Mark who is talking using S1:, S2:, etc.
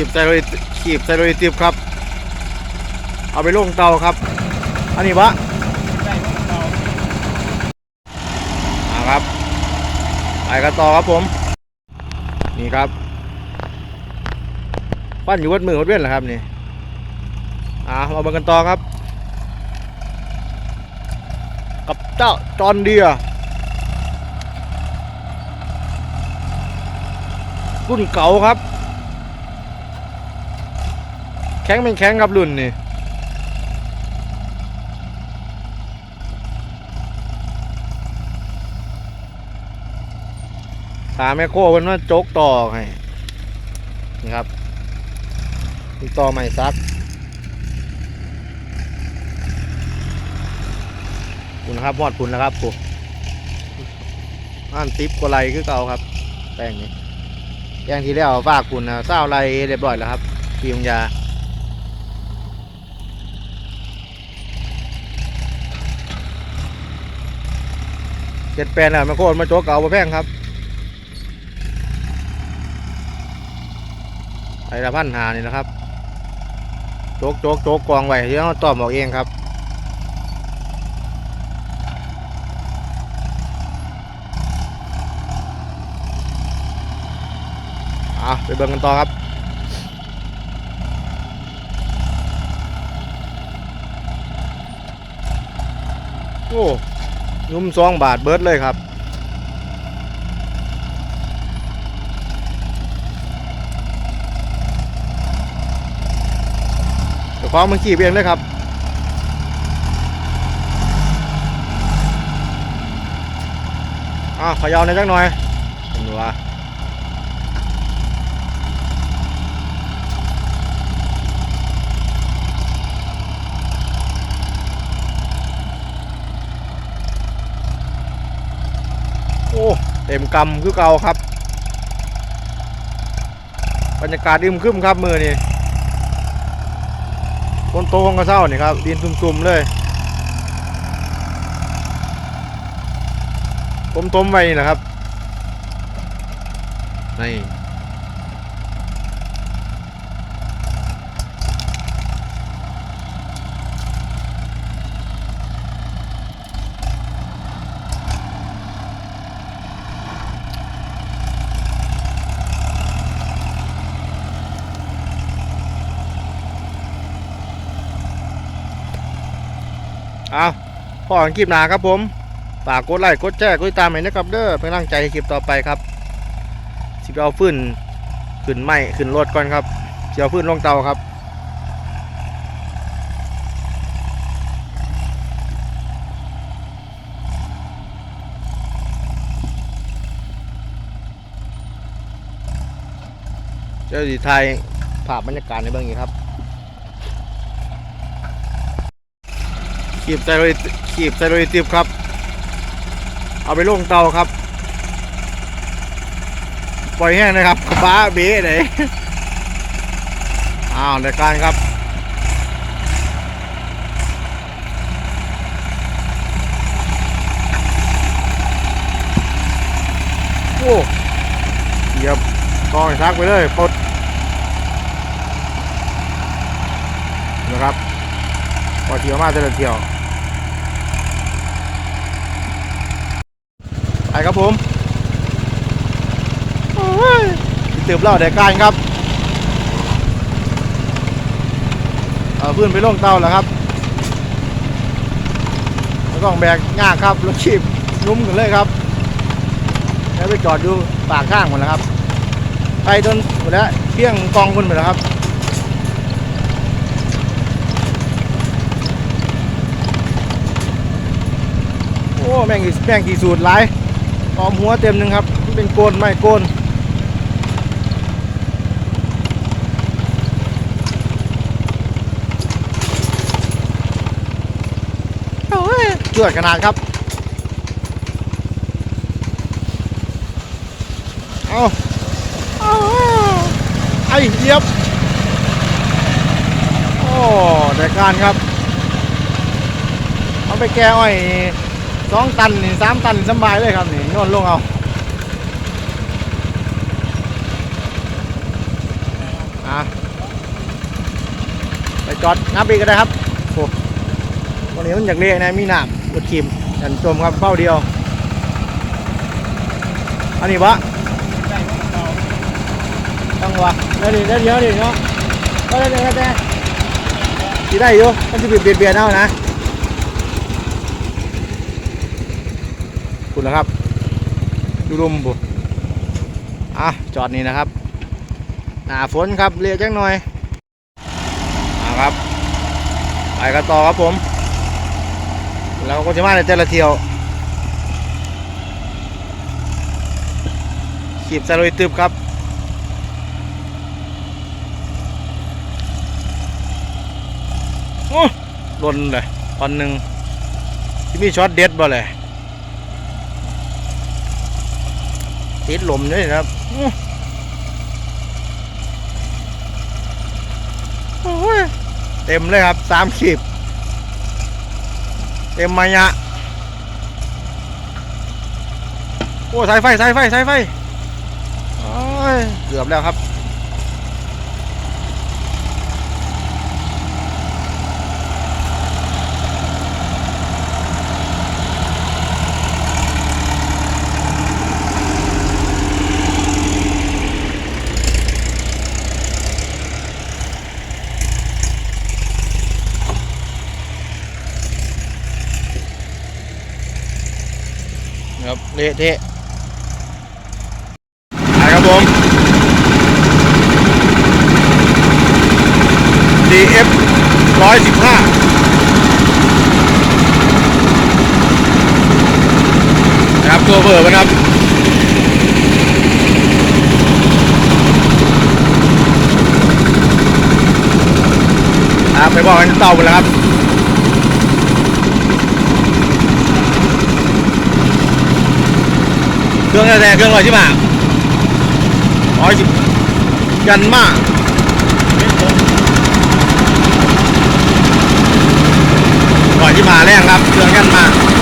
S1: ขีบไซโรขีบไซโรติบครับ เอาไปลงเตาครับ อันนี้วะอ่าครับไปกันต่อครับผม นี่ครับปั้นอยู่วัดมือวัดเว้นเหรอครับนี่อ่าเอามากันต่อครับกับเจ้าจอนเดียรุ่นเก่าครับ ข็งเป็นแข็งครับรุ่นนี่ถามแม่โคเพิ่นว่าโจกต่อให้นี่ครับมีต่อใหม่ซักคุณนะครับหอดคุณแล้วครับกูอ่านติปกว่าไรคือเก่าครับ แป้งนี้แป้งที่แล้วฝากคุณนะเศร้าไรเรียบร้อยแล้วครับพิมยา เจ็ดแปดนะมาโคตรมาโจกเก่ามาแพงครับไอ้ละพันหานี่นะครับ โจกโจกโจกกองไว้ที่เขาต้อมออกเองครับอะไปเบิ่งกันต่อครับโอ้ ยุ่มซองบาทเบิร์ดเลยครับ เดี๋ยวของมันขี่เองเลยครับอะขอยาวหน่อยจักหน่อยเห็นว่าโอ้ เต็มกำคือเก่าครับ บรรยากาศอึมขึ้นครับมือนี่คนโตของกระเซ้านี่ครับ ดินซุ่มๆเลยต้มๆไว้นี่แหละครับนี่ เอาพ่อกันคลิปหนาครับผมฝากกดไลค์กดแชร์กดติดตามให้นะครับเด้อเป็นกำลังใจให้คลิปต่อไปครับสิบเอาฟื้นขึ้นไม้ขึ้นรถก่อนครับสิเอาฟื้นลงเตาครับเจ้าสีไทยภาพบรรยากาศในเบื้องนี้ครับ ขีบไซโรขีบไซโรยติบครับ เอาไปลงเตาครับ ปล่อยแห้งนะครับบ้าเบ๊ไหนอ้าวในการครับโอ้เหยียบกองซักไปเลยปดนะครับพอเที่ยวมาจะเดินเที่ยว ไป ครับผมโอ้ยสิเติบเหล่าแดกการครับเอาพื้นไปลงเตาแล้วครับแล้วก็แบกง่ากครับรถชีพนุ่มกันเลยครับ แล้วไปจอดอยู่ปากข้างหมดแล้วครับ ไปจนหมดแล้วเพียงกองคนหมดแล้วครับโอ้แม่งอีแม่งกี่สูตรหลาย ตอมหัวเต็มหนึ่งครับนี่เป็นโกนไม่โกนโอ้ยเจือดขนาดครับ เอาเอาไอ้เยียบ โอ้ได้การครับ เอาไปแก้อ้อย สองตันนี่สามตันสบายเลยครับนี่โยนลงเอาอ่าอะไปจอดงับอีกก็ได้ครับโอ้วันนี้มันอยากเรียกนะมีหน้ำรถขีมยันจมครับเป้าเดียว อันนี้วะตั้งวะเดี๋ยวดิเดี๋ยวเดี๋ยวดิเนาะก็ได้เลยแต่ทีได้อยู่มันจะเบียดเบียดเบียดเอานะ คุณนะครับดูลมบุอะจอดนี่นะครับหนาฝนครับเรียกจังหน่อยอ่าครับ ไปกันต่อครับผมแล้วก็จะมาในแต่ละเที่ยวขีบสลอยตึบครับโอ้ลนเลยตอนหนึ่งที่มีช็อตเด็ดบ่เลย ติดลมด้วยนะครับเต็มเลยครับสามขีบเต็มมายะโอ้สายไฟสายไฟสายไฟเกือบแล้วครับ ครับเละเทะไปครับผม DF ร้อยสิบห้านะครับตัวเบอร์นครับครับไปบอกกันเต่าไปแล้วครับ รื่องอะไรเครื่องอะไรใช่ป่ะร้อยสิบยันมากอร่อยที่มาแรกครับเครื่องยันมาก